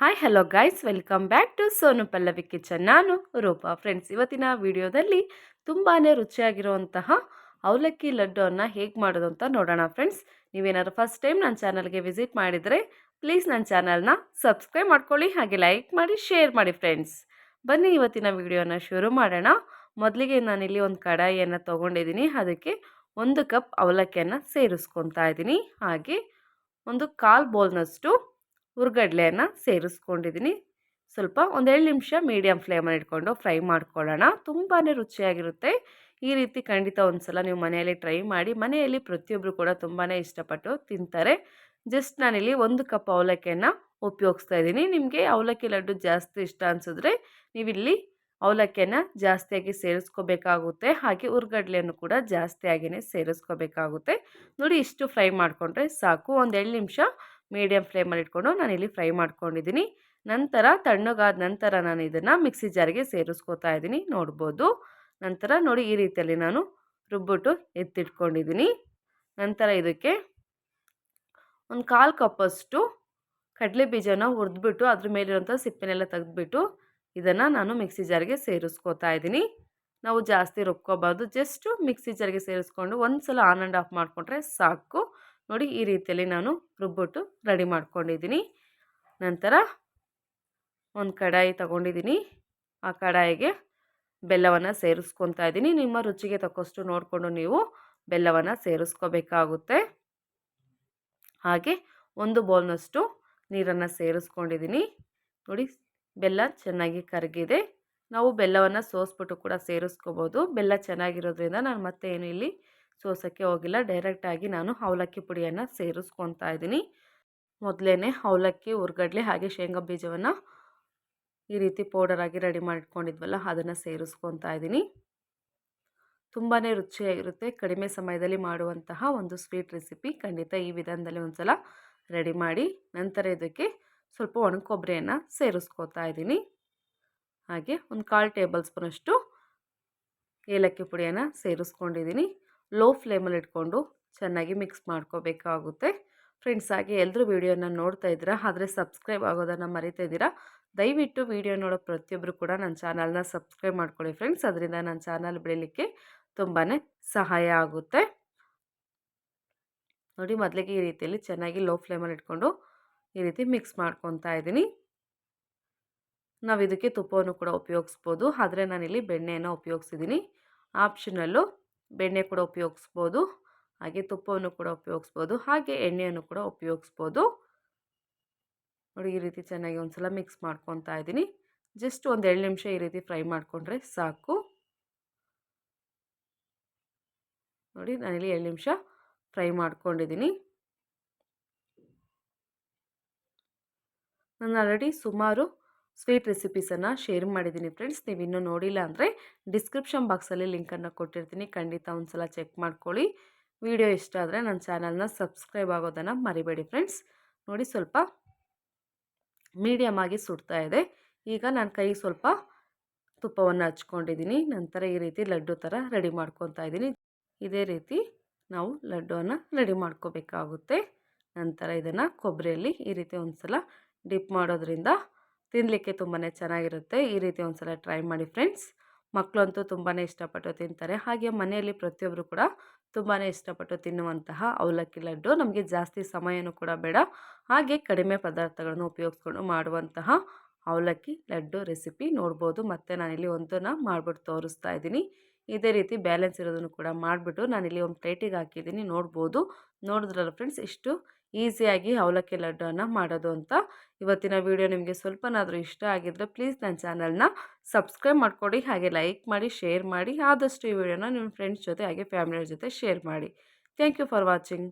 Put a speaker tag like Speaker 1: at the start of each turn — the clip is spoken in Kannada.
Speaker 1: Hi hello guys welcome back to Sonu Pallavi kitchen ನಾನು ರೂಪಾ. ಫ್ರೆಂಡ್ಸ್ ಇವತ್ತಿನ ವಿಡಿಯೋದಲ್ಲಿ ತುಂಬಾ ರುಚಿಯಾಗಿರುವಂತಹ ಅವಲಕ್ಕಿ ಲಡ್ಡುವನ್ನು ಹೇಗೆ ಮಾಡೋದು ಅಂತ ನೋಡೋಣ ಫ್ರೆಂಡ್ಸ್ ನೀವೇನಾದ್ರು ಫಸ್ಟ್ ಟೈಮ್ ನನ್ನ ಚಾನಲ್ಗೆ ವಿಸಿಟ್ ಮಾಡಿದರೆ ಪ್ಲೀಸ್ ನನ್ನ ಚಾನಲ್ನ ಸಬ್ಸ್ಕ್ರೈಬ್ ಮಾಡ್ಕೊಳ್ಳಿ, ಹಾಗೆ ಲೈಕ್ ಮಾಡಿ ಶೇರ್ ಮಾಡಿ ಫ್ರೆಂಡ್ಸ್ ಬನ್ನಿ, ಇವತ್ತಿನ ವಿಡಿಯೋನ ಶುರು ಮಾಡೋಣ. ಮೊದಲಿಗೆ ನಾನಿಲ್ಲಿ ಒಂದು ಕಡಾಯಿಯನ್ನು ತೊಗೊಂಡಿದ್ದೀನಿ. ಅದಕ್ಕೆ ಒಂದು ಕಪ್ ಅವಲಕ್ಕಿಯನ್ನು ಸೇರಿಸ್ಕೊತಾ ಇದ್ದೀನಿ. ಹಾಗೆ ಒಂದು ಕಾಲು ಬೌಲ್ನಷ್ಟು ಹುರ್ಗಡ್ಲೆಯನ್ನು ಸೇರಿಸ್ಕೊಂಡಿದ್ದೀನಿ. ಸ್ವಲ್ಪ ಒಂದೆರಡು ನಿಮಿಷ ಮೀಡಿಯಮ್ ಫ್ಲೇಮಲ್ಲಿ ಇಟ್ಕೊಂಡು ಫ್ರೈ ಮಾಡ್ಕೊಳ್ಳೋಣ. ತುಂಬಾ ರುಚಿಯಾಗಿರುತ್ತೆ. ಈ ರೀತಿ ಖಂಡಿತ ಒಂದು ಸಲ ನೀವು ಮನೆಯಲ್ಲಿ ಟ್ರೈ ಮಾಡಿ, ಮನೆಯಲ್ಲಿ ಪ್ರತಿಯೊಬ್ಬರು ಕೂಡ ತುಂಬಾ ಇಷ್ಟಪಟ್ಟು ತಿಂತಾರೆ. ಜಸ್ಟ್ ನಾನಿಲ್ಲಿ ಒಂದು ಕಪ್ ಅವಲಕ್ಕಿಯನ್ನು ಉಪಯೋಗಿಸ್ತಾ ಇದ್ದೀನಿ. ನಿಮಗೆ ಅವಲಕ್ಕಿ ಲಡ್ಡು ಜಾಸ್ತಿ ಇಷ್ಟ ಅನಿಸಿದ್ರೆ ನೀವಿಲ್ಲಿ ಅವಲಕ್ಕಿಯನ್ನು ಜಾಸ್ತಿಯಾಗಿ ಸೇರಿಸ್ಕೋಬೇಕಾಗುತ್ತೆ. ಹಾಗೆ ಉರ್ಗಡ್ಲೆಯನ್ನು ಕೂಡ ಜಾಸ್ತಿಯಾಗಿಯೇ ಸೇರಿಸ್ಕೋಬೇಕಾಗುತ್ತೆ. ನೋಡಿ ಇಷ್ಟು ಫ್ರೈ ಮಾಡಿಕೊಂಡ್ರೆ ಸಾಕು. ಒಂದು ಎರಡು ನಿಮಿಷ ಮೀಡಿಯಮ್ ಫ್ಲೇಮಲ್ಲಿ ಇಟ್ಕೊಂಡು ನಾನು ಇಲ್ಲಿ ಫ್ರೈ ಮಾಡ್ಕೊಂಡಿದ್ದೀನಿ. ನಂತರ ತಣ್ಣಗಾದ ನಂತರ ನಾನು ಇದನ್ನು ಮಿಕ್ಸಿ ಜಾರಿಗೆ ಸೇರಿಸ್ಕೋತಾ ಇದ್ದೀನಿ. ನೋಡ್ಬೋದು. ನಂತರ ನೋಡಿ ಈ ರೀತಿಯಲ್ಲಿ ನಾನು ರುಬ್ಬಿಟ್ಟು ಎತ್ತಿಟ್ಕೊಂಡಿದ್ದೀನಿ. ನಂತರ ಇದಕ್ಕೆ ಒಂದು ಕಾಲು ಕಪ್ಪಷ್ಟು ಕಡಲೆ ಬೀಜನ ಹುರಿದ್ಬಿಟ್ಟು ಅದ್ರ ಮೇಲಿರೋಂಥ ಸಿಪ್ಪೆನೆಲ್ಲ ತೆಗೆದ್ಬಿಟ್ಟು ಇದನ್ನು ನಾನು ಮಿಕ್ಸಿ ಜಾರಿಗೆ ಸೇರಿಸ್ಕೋತಾ ಇದ್ದೀನಿ. ನಾವು ಜಾಸ್ತಿ ರುಬ್ಕೋಬಾರ್ದು. ಜಸ್ಟು ಮಿಕ್ಸಿ ಜಾರಿಗೆ ಸೇರಿಸ್ಕೊಂಡು ಒಂದು ಸಲ ಆನ್ ಆ್ಯಂಡ್ ಆಫ್ ಮಾಡಿಕೊಂಡ್ರೆ ಸಾಕು. ನೋಡಿ ಈ ರೀತಿಯಲ್ಲಿ ನಾನು ರುಬ್ಬಿಟ್ಟು ರೆಡಿ ಮಾಡ್ಕೊಂಡಿದ್ದೀನಿ. ನಂತರ ಒಂದು ಕಡಾಯಿ ತಗೊಂಡಿದ್ದೀನಿ. ಆ ಕಡಾಯಿಗೆ ಬೆಲ್ಲವನ್ನು ಸೇರಿಸ್ಕೊತಾ ಇದ್ದೀನಿ. ನಿಮ್ಮ ರುಚಿಗೆ ತಕ್ಕಷ್ಟು ನೋಡಿಕೊಂಡು ನೀವು ಬೆಲ್ಲವನ್ನು ಸೇರಿಸ್ಕೋಬೇಕಾಗುತ್ತೆ. ಹಾಗೆ ಒಂದು ಬೌಲ್ನಷ್ಟು ನೀರನ್ನು ಸೇರಿಸ್ಕೊಂಡಿದ್ದೀನಿ. ನೋಡಿ ಬೆಲ್ಲ ಚೆನ್ನಾಗಿ ಕರಗಿದೆ. ನಾವು ಬೆಲ್ಲವನ್ನು ಸೋಸ್ಬಿಟ್ಟು ಕೂಡ ಸೇರಿಸ್ಕೋಬೋದು. ಬೆಲ್ಲ ಚೆನ್ನಾಗಿರೋದ್ರಿಂದ ನಾನು ಮತ್ತೆ ಏನು ಇಲ್ಲಿ ಸೋಸೋಕ್ಕೆ ಹೋಗಿಲ್ಲ. ಡೈರೆಕ್ಟಾಗಿ ನಾನು ಅವಲಕ್ಕಿ ಪುಡಿಯನ್ನು ಸೇರಿಸ್ಕೊತಾ ಇದ್ದೀನಿ. ಮೊದಲೇ ಅವಲಕ್ಕಿ, ಉರ್ಗಡ್ಲೆ ಹಾಗೆ ಶೇಂಗಾ ಬೀಜವನ್ನು ಈ ರೀತಿ ಪೌಡರಾಗಿ ರೆಡಿ ಮಾಡಿಟ್ಕೊಂಡಿದ್ವಲ್ಲ ಅದನ್ನು ಸೇರಿಸ್ಕೊತಾ ಇದ್ದೀನಿ. ತುಂಬಾ ರುಚಿಯಾಗಿರುತ್ತೆ. ಕಡಿಮೆ ಸಮಯದಲ್ಲಿ ಮಾಡುವಂತಹ ಒಂದು ಸ್ವೀಟ್ ರೆಸಿಪಿ ಖಂಡಿತ ಈ ವಿಧಾನದಲ್ಲಿ ಒಂದು ಸಲ ರೆಡಿ ಮಾಡಿ, ನಂತರ ಇದಕ್ಕೆ ಸ್ವಲ್ಪ ಒಣ ಕೊಬ್ಬರಿಯನ್ನು ಸೇರಿಸ್ಕೋತಾ ಇದ್ದೀನಿ. ಹಾಗೆ ಒಂದು ಕಾಲು ಟೇಬಲ್ ಸ್ಪೂನಷ್ಟು ಏಲಕ್ಕಿ ಪುಡಿಯನ್ನು ಸೇರಿಸ್ಕೊಂಡಿದ್ದೀನಿ. ಲೋ ಫ್ಲೇಮಲ್ಲಿ ಇಟ್ಕೊಂಡು ಚೆನ್ನಾಗಿ ಮಿಕ್ಸ್ ಮಾಡ್ಕೋಬೇಕಾಗುತ್ತೆ. ಫ್ರೆಂಡ್ಸ್, ಹಾಗೆ ಎಲ್ಲರೂ ವೀಡಿಯೋನ ನೋಡ್ತಾ ಇದ್ದೀರಾ, ಆದರೆ ಸಬ್ಸ್ಕ್ರೈಬ್ ಆಗೋದನ್ನು ಮರಿತಾ ಇದ್ದೀರಾ, ದಯವಿಟ್ಟು ವೀಡಿಯೋ ನೋಡೋ ಪ್ರತಿಯೊಬ್ಬರು ಕೂಡ ನನ್ನ ಚಾನಲ್ನ ಸಬ್ಸ್ಕ್ರೈಬ್ ಮಾಡ್ಕೊಳ್ಳಿ ಫ್ರೆಂಡ್ಸ್. ಅದರಿಂದ ನನ್ನ ಚಾನಲ್ ಬೆಳೀಲಿಕ್ಕೆ ತುಂಬಾ ಸಹಾಯ ಆಗುತ್ತೆ. ನೋಡಿ, ಮೊದಲಿಗೆ ಈ ರೀತಿಯಲ್ಲಿ ಚೆನ್ನಾಗಿ ಲೋ ಫ್ಲೇಮಲ್ಲಿ ಇಟ್ಕೊಂಡು ಈ ರೀತಿ ಮಿಕ್ಸ್ ಮಾಡ್ಕೊತಾ ಇದ್ದೀನಿ. ನಾವು ಇದಕ್ಕೆ ತುಪ್ಪವನ್ನು ಕೂಡ ಉಪಯೋಗಿಸ್ಬೋದು, ಆದರೆ ನಾನಿಲ್ಲಿ ಬೆಣ್ಣೆಯನ್ನು ಉಪಯೋಗಿಸಿದ್ದೀನಿ. ಆಪ್ಷನಲ್ಲು ಬೆಣ್ಣೆ ಕೂಡ ಉಪಯೋಗಿಸ್ಬೋದು, ಹಾಗೆ ತುಪ್ಪವನ್ನು ಕೂಡ ಉಪಯೋಗಿಸ್ಬೋದು, ಹಾಗೆ ಎಣ್ಣೆಯನ್ನು ಕೂಡ ಉಪಯೋಗಿಸ್ಬೋದು. ನೋಡಿ ಈ ರೀತಿ ಚೆನ್ನಾಗಿ ಒಂದು ಸಲ ಮಿಕ್ಸ್ ಮಾಡ್ಕೊತಾ ಇದ್ದೀನಿ. ಜಸ್ಟ್ ಒಂದು ಎರಡು ನಿಮಿಷ ಈ ರೀತಿ ಫ್ರೈ ಮಾಡಿಕೊಂಡ್ರೆ ಸಾಕು. ನೋಡಿ ನಾನಿಲ್ಲಿ ಎರಡು ನಿಮಿಷ ಫ್ರೈ ಮಾಡ್ಕೊಂಡಿದ್ದೀನಿ. ನಾನು ಆಲ್ರೆಡಿ ಸುಮಾರು ಸ್ವೀಟ್ ರೆಸಿಪೀಸನ್ನು ಶೇರ್ ಮಾಡಿದ್ದೀನಿ ಫ್ರೆಂಡ್ಸ್ ನೀವು ಇನ್ನೂ ನೋಡಿಲ್ಲ ಅಂದರೆ ಡಿಸ್ಕ್ರಿಪ್ಷನ್ ಬಾಕ್ಸಲ್ಲಿ ಲಿಂಕನ್ನು ಕೊಟ್ಟಿರ್ತೀನಿ. ಖಂಡಿತ ಒಂದು ಸಲ ಚೆಕ್ ಮಾಡ್ಕೊಳ್ಳಿ. ವಿಡಿಯೋ ಇಷ್ಟ ಆದರೆ ನನ್ನ ಚಾನಲ್ನ ಸಬ್ಸ್ಕ್ರೈಬ್ ಆಗೋದನ್ನು ಮರಿಬೇಡಿ ಫ್ರೆಂಡ್ಸ್ ನೋಡಿ ಸ್ವಲ್ಪ ಮೀಡಿಯಮ್ ಆಗಿ ಸುಡ್ತಾ ಇದೆ. ಈಗ ನಾನು ಕೈ ಸ್ವಲ್ಪ ತುಪ್ಪವನ್ನು ಹಚ್ಕೊಂಡಿದ್ದೀನಿ ನಂತರ ಈ ರೀತಿ ಲಡ್ಡು ಥರ ರೆಡಿ ಮಾಡ್ಕೊತಾ ಇದ್ದೀನಿ ಇದೇ ರೀತಿ ನಾವು ಲಡ್ಡುವನ್ನು ರೆಡಿ ಮಾಡ್ಕೋಬೇಕಾಗುತ್ತೆ. ನಂತರ ಇದನ್ನು ಕೊಬ್ಬರಿಯಲ್ಲಿ ಈ ರೀತಿ ಒಂದು ಸಲ ಡಿಪ್ ಮಾಡೋದ್ರಿಂದ ತಿನ್ನಲಿಕ್ಕೆ ತುಂಬಾ ಚೆನ್ನಾಗಿರುತ್ತೆ. ಈ ರೀತಿ ಒಂದು ಸಲ ಟ್ರೈ ಮಾಡಿ ಫ್ರೆಂಡ್ಸ್. ಮಕ್ಕಳಂತೂ ತುಂಬಾ ಇಷ್ಟಪಟ್ಟು ತಿಂತಾರೆ. ಹಾಗೆ ಮನೆಯಲ್ಲಿ ಪ್ರತಿಯೊಬ್ಬರು ಕೂಡ ತುಂಬಾ ಇಷ್ಟಪಟ್ಟು ತಿನ್ನುವಂತಹ ಅವಲಕ್ಕಿ ಲಡ್ಡು. ನಮಗೆ ಜಾಸ್ತಿ ಸಮಯನೂ ಕೂಡ ಬೇಡ. ಹಾಗೆ ಕಡಿಮೆ ಪದಾರ್ಥಗಳನ್ನು ಉಪಯೋಗಿಸ್ಕೊಂಡು ಮಾಡುವಂತಹ ಅವಲಕ್ಕಿ, ಲಡ್ಡು ರೆಸಿಪಿ ನೋಡ್ಬೋದು. ಮತ್ತು ನಾನಿಲ್ಲಿ ಒಂದನ್ನು ಮಾಡಿಬಿಟ್ಟು ತೋರಿಸ್ತಾ ಇದ್ದೀನಿ. ಇದೇ ರೀತಿ ಬ್ಯಾಲೆನ್ಸ್ ಇರೋದನ್ನು ಕೂಡ ಮಾಡಿಬಿಟ್ಟು ನಾನಿಲ್ಲಿ ಒಂದು ಪ್ಲೇಟಿಗೆ ಹಾಕಿದ್ದೀನಿ. ನೋಡ್ಬೋದು. ನೋಡಿದ್ರಲ್ಲ ಫ್ರೆಂಡ್ಸ್, ಇಷ್ಟು ಈಸಿಯಾಗಿ ಅವಲಕ್ಕಿ ಲಡ್ಡುವನ್ನು ಮಾಡೋದು ಅಂತ. ಇವತ್ತಿನ ವಿಡಿಯೋ ನಿಮಗೆ ಸ್ವಲ್ಪನಾದರೂ ಇಷ್ಟ ಆಗಿದ್ದರೆ ಪ್ಲೀಸ್ ನನ್ನ ಚಾನಲ್ನ ಸಬ್ಸ್ಕ್ರೈಬ್ ಮಾಡಿಕೊಡಿ. ಹಾಗೆ ಲೈಕ್ ಮಾಡಿ, ಶೇರ್ ಮಾಡಿ. ಆದಷ್ಟು ಈ ವಿಡಿಯೋನ ನಿಮ್ಮ ಫ್ರೆಂಡ್ಸ್ ಜೊತೆ, ಹಾಗೆ ಫ್ಯಾಮಿಲಿಯವ್ರ ಜೊತೆ ಶೇರ್ ಮಾಡಿ. Thank you for watching.